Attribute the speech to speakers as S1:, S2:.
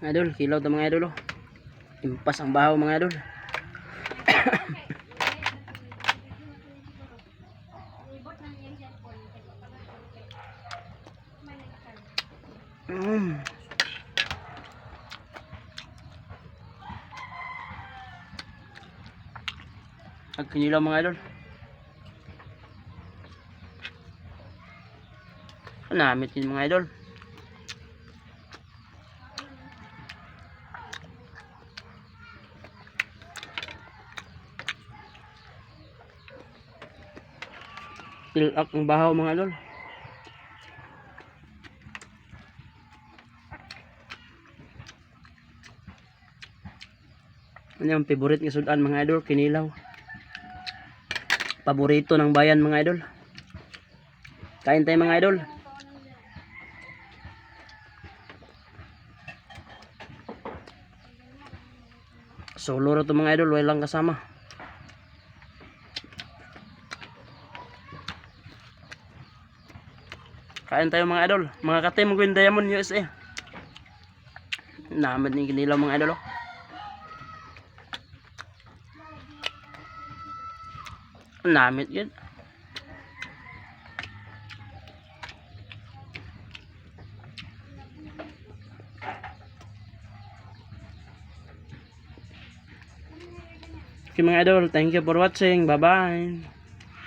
S1: Mga idol, kilaw ta mga idol oh. Impas ang bahaw mga idol. Mm. Ang kinilaw mga idol. Namit yun mga idol. Tilak ang bahaw mga idol. Ano yung favorite nga sudan mga idol? Kinilaw. Paborito ng bayan mga idol. Kain tayo mga idol. Solo ro to mga idol, walang kasama. Kain tayo mga idol. Mga katim Gwin Diamond USA. Namad ni kinilaw mga idol. Oh. Namit yun. Okay mga idol, thank you for watching. Bye-bye.